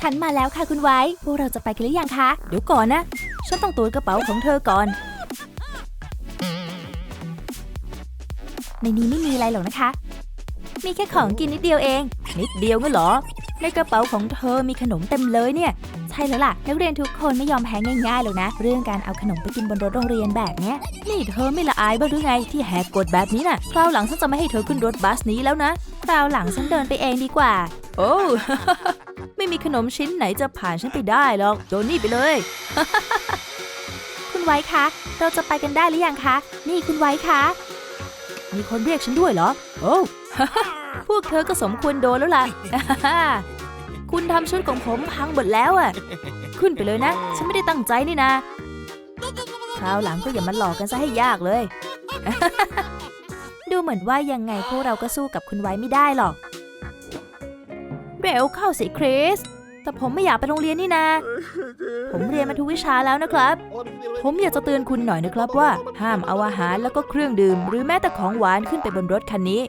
ฉันมาแล้วค่ะคุณไว้ พวกเราจะไปกันหรือยังคะ เดี๋ยวก่อนนะ ฉันต้องตรวจกระเป๋าของเธอก่อน ในนี้ไม่มีอะไรหรอกนะคะ มีแค่ของกินนิดเดียวเอง นิดเดียวงั้นเหรอ ในกระเป๋าของเธอมีขนมเต็มเลยเนี่ย ใช่แล้วล่ะ นักเรียนทุกคนไม่ยอมแพ้ง่ายๆหรอกนะ เรื่องการเอาขนมไปกินบนรถโรงเรียนแบบเนี้ย นี่เธอไม่ละอายบ้างหรือไงที่แหกกฎแบบนี้น่ะ คราวหลังฉันจะไม่ให้เธอขึ้นรถบัสนี้แล้วนะ คราวหลังฉันเดินไปเองดีกว่า โอ้ ไม่มีขนมชิ้นไหนจะผ่านฉันไปได้หรอก โดนนี่ไปเลย คุณไว้คะ เราจะไปกันได้หรือยังคะ นี่คุณไว้คะ มีคนเรียกฉันด้วยเหรอ โอ้ พวกเธอก็สมควรโดนแล้วล่ะ คุณทำชุดของผมพังหมดแล้วอะ ขึ้นไปเลยนะ ฉันไม่ได้ตั้งใจนี่นะคราวหลังก็อย่ามาหลอกกันซะให้ยากเลย ดูเหมือนว่ายังไงพวกเราก็สู้กับคุณไว้ไม่ได้หรอก เร็วเข้าสิคริส แต่ผมไม่อยากไปโรงเรียนนี่นะ ผมเรียนมาทุกวิชาแล้วนะครับ ผมอยากจะเตือนคุณหน่อยนะครับว่า ห้ามเอาอาหารแล้วก็เครื่องดื่ม หรือแม้แต่ของหวานขึ้นไปบนรถคันนี้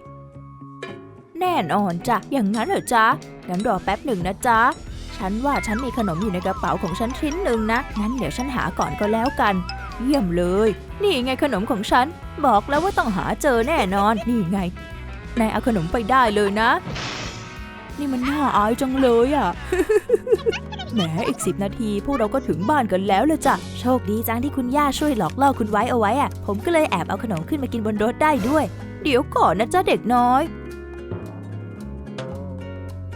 แน่นอนจ้ะ อย่างนั้นเหรอจ๊ะงั้นรอแป๊บหนึ่งนะจ๊ะ ฉันว่าฉันมีขนมอยู่ในกระเป๋าของฉันชิ้นหนึ่งนะ งั้นเดี๋ยวฉันหาก่อนก็แล้วกัน เยี่ยมเลย นี่ไงขนมของฉัน บอกแล้วว่าต้องหาเจอแน่นอน นี่ไง นายเอาขนมไปได้เลยนะ นี่มันน่าอายจังเลยอะ แหมอีกสิบนาทีพวกเราก็ถึงบ้านกันแล้วเลยจ้ะ โชคดีจังที่คุณย่าช่วยหลอกล่อคุณไว้เอาไว้อะ ผมก็เลยแอบเอาขนมขึ้นมากินบนรถได้ด้วย เดี๋ยวก่อนนะจ๊ะเด็กน้อย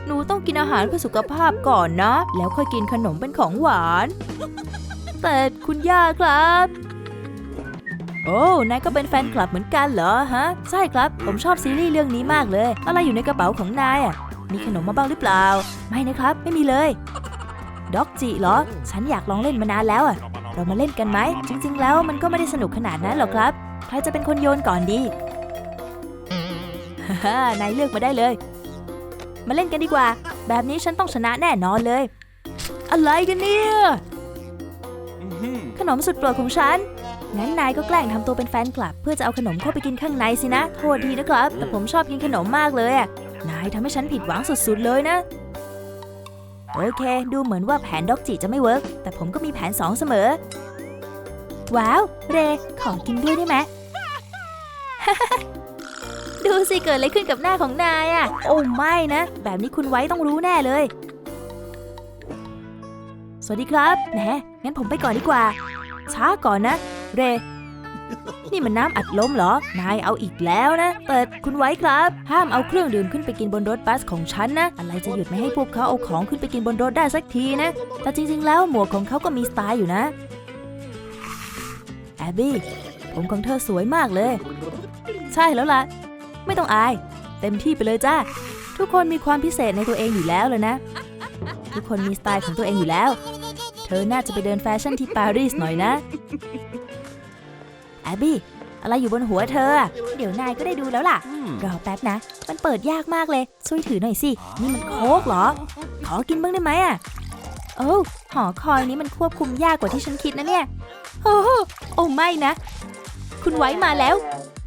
หนูต้องกินอาหารเพื่อสุขภาพก่อนนะ แล้วค่อยกินขนมเป็นของหวาน แต่คุณย่าครับโอ้ นายก็เป็นแฟนคลับเหมือนกันเหรอฮะ ใช่ครับ ผมชอบซีรีส์เรื่องนี้มากเลย อะไรอยู่ในกระเป๋าของนายอะ มีขนมมาบ้างหรือเปล่า ไม่นะครับ ไม่มีเลย ด็อกจิเหรอ ฉันอยากลองเล่นมานานแล้วอะเรามาเล่นกันไหม จริง ๆ แล้วมันก็ไม่ได้สนุกขนาดนั้นหรอกครับ ใครจะเป็นคนโยนก่อนดีฮ่านายเลือกมาได้เลย มาเล่นกันดีกว่า แบบนี้ฉันต้องชนะแน่นอนเลย อะไรกันเนี่ย ขนมสุดโปรดของฉัน งั้นนายก็แกล้งทำตัวเป็นแฟนคลับ เพื่อจะเอาขนมเข้าไปกินข้างในสินะ โทษทีนะครับ แต่ผมชอบกินขนมมากเลยอะ นายทำให้ฉันผิดหวังสุดๆเลยนะ โอเค ดูเหมือนว่าแผนด็อกจิจะไม่เวิร์กแต่ผมก็มีแผนสองเสมอ ว้าว เร ของกินด้วยได้ไหม ดูสิเกิดอะไรขึ้นกับหน้าของนายอะโอ้ไม่นะ แบบนี้คุณไว้ต้องรู้แน่เลย สวัสดีครับแหมงั้นผมไปก่อนดีกว่า ช้าก่อนนะ เร นี่มันน้ำอัดลมเหรอ นายเอาอีกแล้วนะแต่คุณไว้ครับ ห้ามเอาเครื่องดื่มขึ้นไปกินบนรถบัสของฉันนะ อะไรจะหยุดไม่ให้พวกเขาเอาของขึ้นไปกินบนรถได้สักทีนะ แต่จริงๆ แล้วหมวกของเขาก็มีสไตล์อยู่นะ แอบบี้ ผมของเธอสวยมากเลย ใช่แล้วล่ะ ไม่ต้องอาย เต็มที่ไปเลยจ้า ทุกคนมีความพิเศษในตัวเองอยู่แล้วเลยนะ ทุกคนมีสไตล์ของตัวเองอยู่แล้ว เธอน่าจะไปเดินแฟชั่นที่ปารีสหน่อยนะ แอบบี้อะไรอยู่บนหัวเธออะเดี๋ยวนายก็ได้ดูแล้วล่ะ รอแป๊บนะ มันเปิดยากมากเลย ช่วยถือหน่อยสิ นี่มันโค้กเหรอ ขอกินบ้างได้ไหมอะ โอ้หอคอยนี้มันควบคุมยากกว่าที่ฉันคิดนะเนี่ย โอ้โหโอ้ไม่นะ คุณไว้มาแล้ว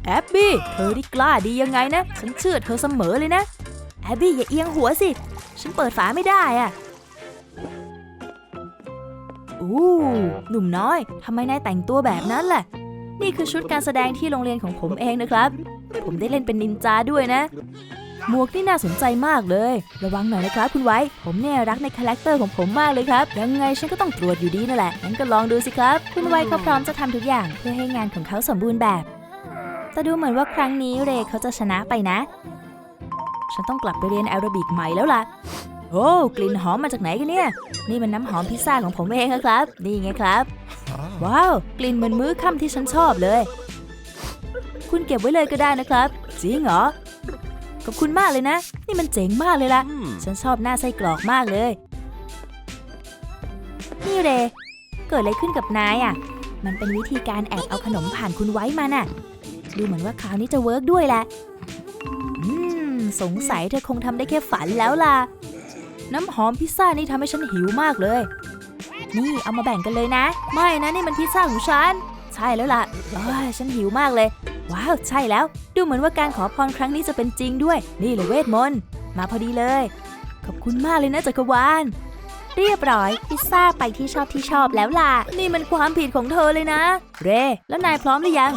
แอบบี้ เธอนี่กล้าดียังไงนะ ฉันเชื่อเธอเสมอเลยนะ แอบบี้อย่าเอียงหัวสิ ฉันเปิดฝาไม่ได้อะอู้หนุ่มน้อยทำไมนายแต่งตัวแบบนั้นล่ะ นี่คือชุดการแสดงที่โรงเรียนของผมเองนะครับ ผมได้เล่นเป็นนินจาด้วยนะ หมวกนี่น่าสนใจมากเลย ระวังหน่อยนะครับคุณไว้ ผมเนี่ยรักในคาแรคเตอร์ของผมมากเลยครับ ยังไงฉันก็ต้องตรวจอยู่ดีนั่นแหละ งั้นก็ลองดูสิครับ คุณไว้เขาพร้อมจะทำทุกอย่างเพื่อให้งานของเขาสมบูรณ์แบบ แต่ดูเหมือนว่าครั้งนี้เรเขาจะชนะไปนะ ฉันต้องกลับไปเรียนแอโรบิกใหม่แล้วล่ะโอ้กลิ่นหอมมาจากไหนกันเนี่ย นี่มันน้ำหอมพิซซ่าของผมเองนะครับ นี่ไงครับ ว้าว กลิ่นเหมือนมื้อค่ำที่ฉันชอบเลย คุณเก็บไว้เลยก็ได้นะครับ จริงเหรอ ขอบคุณมากเลยนะ นี่มันเจ๋งมากเลยล่ะ ฉันชอบหน้าไส้กรอกมากเลย นี่เร เกิดอะไรขึ้นกับนายอะ มันเป็นวิธีการแอบเอาขนมผ่านคุณไว้มาน่ะ ดูเหมือนว่าคราวนี้จะเวิร์กด้วยแหละ อืม สงสัยเธอคงทำได้แค่ฝันแล้วล่ะ น้ำหอมพิซซ่านี่ทำให้ฉันหิวมากเลย นี่เอามาแบ่งกันเลยนะ ไม่นะนี่มันพิซซ่าของฉัน ใช่แล้วล่ะโอ้ยฉันหิวมากเลย ว้าวใช่แล้ว ดูเหมือนว่าการขอพรครั้งนี้จะเป็นจริงด้วย นี่เลยเวทมนต์มาพอดีเลย ขอบคุณมากเลยนะจักรวาลเรียบร้อยพิซซ่าไปที่ชอบที่ชอบแล้วล่ะ นี่มันความผิดของเธอเลยนะ เร แล้วนายพร้อมหรือยัง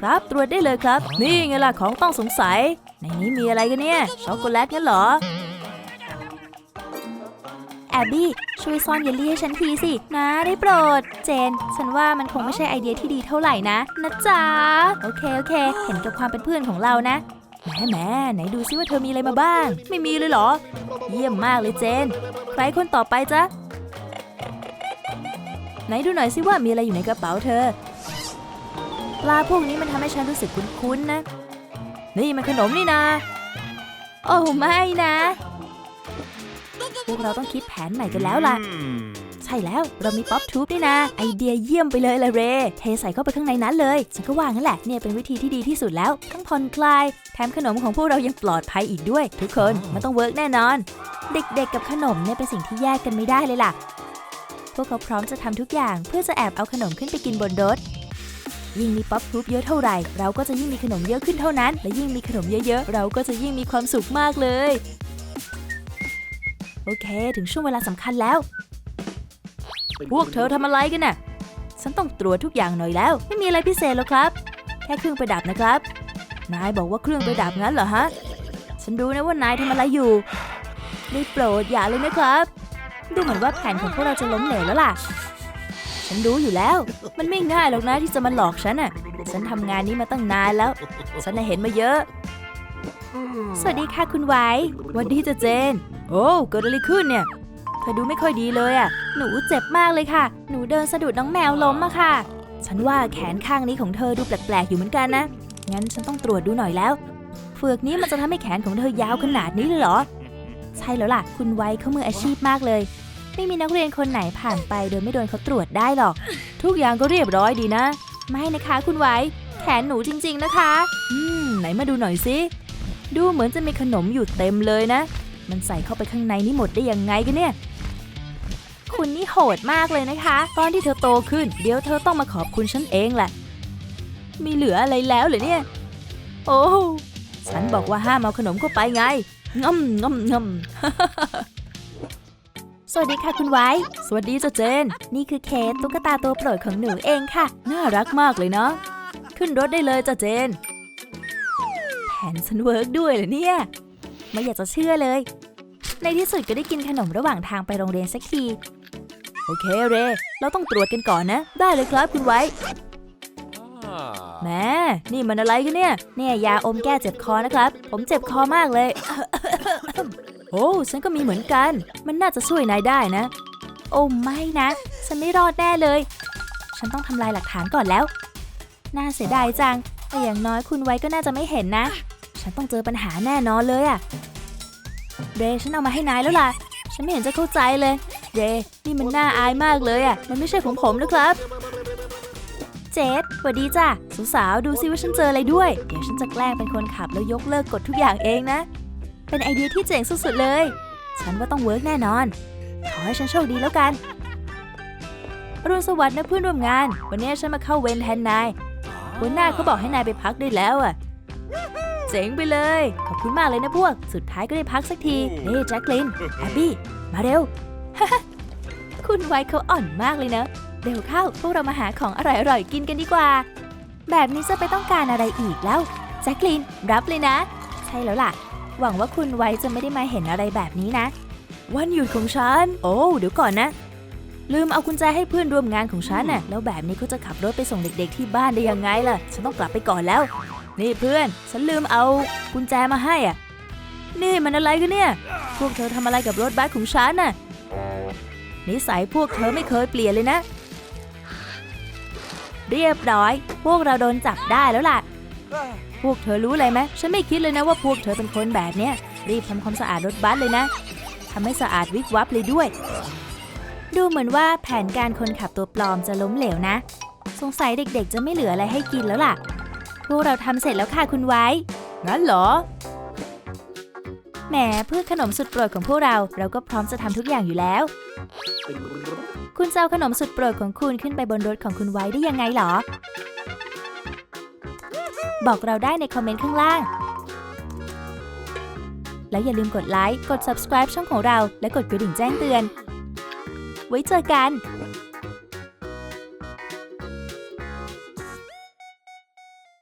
ครับตรวจได้เลยครับ นี่ไงล่ะของต้องสงสัย ในนี้มีอะไรกันเนี่ยช็อกโกแลตงั้นเหรอ แอบบี้ ช่วยซ่อนเยลลี่ให้ฉันทีสิ นะได้โปรด เจน ฉันว่ามันคงไม่ใช่ไอเดียที่ดีเท่าไหร่นะ นะจ๊ะ โอเค โอเค เห็นกับความเป็นเพื่อนของเรานะแหมแหมไหนดูซิว่าเธอมีอะไรมาบ้าง ไม่มีเลยเหรอ เยี่ยมมากเลยเจน ใครคนต่อไปจ๊ะ ไหนดูหน่อยซิว่ามีอะไรอยู่ในกระเป๋าเธอ ปลาพวกนี้มันทำให้ฉันรู้สึกคุ้นๆนะ นี่มันขนมนี่นะ โอ้ไม่นะ พวกเราต้องคิดแผนใหม่กันแล้วล่ะ ใช่แล้วเรามีป๊อปทูบนี่นะ ไอเดียเยี่ยมไปเลยละเร เทใส่เข้าไปข้างในนั้นเลย ฉันก็ว่างั้นแหละ เนี่ยเป็นวิธีที่ดีที่สุดแล้ว ทั้งผ่อนคลาย แถมขนมของพวกเรายังปลอดภัยอีกด้วย ทุกคนมันต้องเวิร์กแน่นอน เด็กๆกับขนมเนี่ยเป็นสิ่งที่แยกกันไม่ได้เลยล่ะ พวกเขาพร้อมจะทำทุกอย่างเพื่อจะแอบเอาขนมขึ้นไปกินบนรถยิ่งมีป๊อปทูบเยอะเท่าไหร่ เราก็จะยิ่งมีขนมเยอะขึ้นเท่านั้น และยิ่งมีขนมเยอะๆ เราก็จะยิ่งมีความสุขมากเลย โอเค ถึงช่วงเวลาสำคัญแล้ว พวกเธอทำอะไรกันน่ะ ฉันต้องตรวจทุกอย่างหน่อยแล้ว ไม่มีอะไรพิเศษหรอกครับ แค่เครื่องประดับนะครับ นายบอกว่าเครื่องประดับงั้นเหรอฮะ ฉันรู้นะว่านายทำอะไรอยู่ได้โปรดอย่าเลยนะครับ ดูเหมือนว่าแผนของพวกเราจะล้มเหลวแล้วล่ะ ฉันรู้อยู่แล้ว มันไม่ง่ายหรอกนะที่จะมาหลอกฉันน่ะ ฉันทำงานนี้มาตั้งนานแล้ว ฉันน่ะเห็นมาเยอะ สวัสดีค่ะคุณไว้หวันดีจ้ะเจน โอ้ เกิดอะไรขึ้นเนี่ย เธอดูไม่ค่อยดีเลยอะ่ะหนูเจ็บมากเลยค่ะ หนูเดินสะดุดน้องแมวล้มอะค่ะ ฉันว่าแขนข้างนี้ของเธอดูแปลกๆอยู่เหมือนกันนะ งั้นฉันต้องตรวจดูหน่อยแล้ว เฟือกนี้มันจะทำให้แขนของเธอยาวขนาดนี้เลยเหรอ ใช่แล้วล่ะ คุณไว้เขามืออาชีพมากเลย ไม่มีนักเรียนคนไหนผ่านไปโดยไม่โดนเขาตรวจได้หรอก ทุกอย่างก็เรียบร้อยดีนะ ไม่นะคะ คุณไว้ แขนหนูจริง ๆนะคะ อืม ไหนมาดูหน่อยสิ ดูเหมือนจะมีขนมอยู่เต็มเลยนะ มันใส่เข้าไปข้างในนี่หมดได้ยังไงกันเนี่ย คุณนี่โหดมากเลยนะคะ ตอนที่เธอโตขึ้น เดี๋ยวเธอต้องมาขอบคุณฉันเองแหละ มีเหลืออะไรแล้วเหรอเนี่ย โอ้ฉันบอกว่าห้ามเอาขนมเข้าไปไงงำงำงำสวัสดีค่ะคุณไว้ สวัสดีจ้ะเจน นี่คือเคสตุ๊กตาตัวโปรดของหนูเองค่ะ น่ารักมากเลยเนาะ ขึ้นรถได้เลยจ้ะเจน แผนฉันเวิร์กด้วยเหรอเนี่ย ไม่อยากจะเชื่อเลย ในที่สุดก็ได้กินขนมระหว่างทางไปโรงเรียนสักที โอเคเร เราต้องตรวจกันก่อนนะ ได้เลยครับคุณไว้แหมนี่มันอะไรกันเนี่ย เนี่ยยาอมแก้เจ็บคอนะครับ ผมเจ็บคอมากเลย โอ้ฉันก็มีเหมือนกัน มันน่าจะช่วยนายได้นะ โอ้ไม่นะ ฉันไม่รอดแน่เลย ฉันต้องทำลายหลักฐานก่อนแล้ว น่าเสียดายจัง แต่อย่างน้อยคุณไว้ก็น่าจะไม่เห็นนะ ฉันต้องเจอปัญหาแน่นอนเลยอะเรฉันเอามาให้นายแล้วล่ะ ฉันไม่เห็นจะเข้าใจเลย เรนี่มันน่าอายมากเลยอะมันไม่ใช่ของผมนะครับ เจสสวัสดีจ้ะสาวๆดูซิว่าฉันเจออะไรด้วย เดี๋ยวฉันจะแกล้งเป็นคนขับแล้วยกเลิกกฎทุกอย่างเองนะ เป็นไอเดียที่เจ๋งสุดๆเลย ฉันว่าต้องเวิร์กแน่นอน ขอให้ฉันโชคดีแล้วกันอรุณสวัสดิ์นะเพื่อนร่วมงาน วันนี้ฉันมาเข้าเวรแทนนายหัวหน้าเขาบอกให้นายไปพักได้แล้วอะ เจ๋งไปเลย ขอบคุณมากเลยนะพวก สุดท้ายก็ได้พักสักทีเฮ้ยแจ็คลินแอบบี้ มาเร็ว คุณไวเขาอ่อนมากเลยเนอะเร็วเข้า พวกเรามาหาของอร่อยๆกินกันดีกว่า แบบนี้จะไปต้องการอะไรอีกแล้วแจ็คลิน รับเลยนะ ใช่แล้วล่ะ หวังว่าคุณไวจะไม่ได้มาเห็นอะไรแบบนี้นะ วันหยุดของฉัน โอ้เดี๋ยวก่อนนะลืมเอากุญแจให้เพื่อนร่วมงานของฉันน่ะ แล้วแบบนี้เขาจะขับรถไปส่งเด็กๆที่บ้านได้ยังไงล่ะ ฉันต้องกลับไปก่อนแล้ว นี่เพื่อน ฉันลืมเอากุญแจมาให้อะ นี่มันอะไรกันเนี่ย พวกเธอทำอะไรกับรถบัสของฉันน่ะ นิสัยพวกเธอไม่เคยเปลี่ยนเลยนะ เรียบร้อย พวกเราโดนจับได้แล้วล่ะ พวกเธอรู้อะไรไหมฉันไม่คิดเลยนะว่าพวกเธอเป็นคนแบบเนี้ย รีบทำความสะอาดรถบัสเลยนะทำให้สะอาดวิบวับเลยด้วย ดูเหมือนว่าแผนการคนขับตัวปลอมจะล้มเหลวนะ สงสัยเด็กๆ จะไม่เหลืออะไรให้กินแล้วล่ะ พวกเราทำเสร็จแล้วค่ะคุณไว้ งั้นเหรอ แหมเพื่อขนมสุดโปรดของพวกเรา เราก็พร้อมจะทำทุกอย่างอยู่แล้ว คุณจะเอาขนมสุดโปรดของคุณขึ้นไปบนรถของคุณไว้ได้ยังไงเหรอ บอกเราได้ในคอมเมนต์ข้างล่าง แล้วอย่าลืมกดไลค์ กด subscribe ช่องของเรา และกดกระดิ่งแจ้งเตือน ไว้เจอกัน